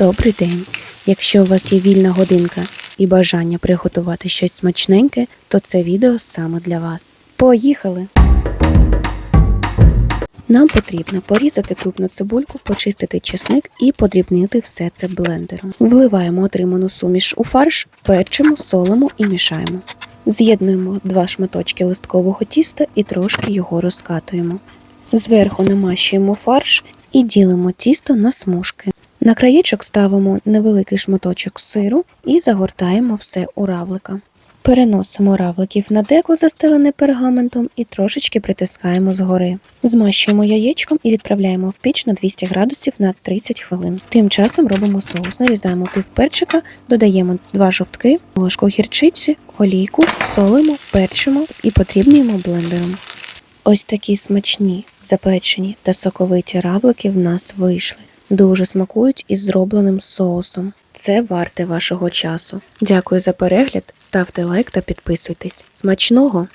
Добрий день! Якщо у вас є вільна годинка і бажання приготувати щось смачненьке, то це відео саме для вас. Поїхали! Нам потрібно порізати крупну цибульку, почистити чесник і подрібнити все це блендером. Вливаємо отриману суміш у фарш, перчимо, солимо і мішаємо. З'єднуємо два шматочки листкового тіста і трошки його розкатуємо. Зверху намащуємо фарш і ділимо тісто на смужки. На краєчок ставимо невеликий шматочок сиру і загортаємо все у равлика. Переносимо равликів на деко, застелене пергаментом, і трошечки притискаємо згори. Змащуємо яєчком і відправляємо в піч на 200 градусів на 30 хвилин. Тим часом робимо соус. Нарізаємо півперчика, додаємо два жовтки, ложку гірчиці, олійку, солимо, перчимо і подрібнюємо блендером. Ось такі смачні, запечені та соковиті равлики в нас вийшли. Дуже смакують із зробленим соусом. Це варте вашого часу. Дякую за перегляд, ставте лайк та підписуйтесь. Смачного!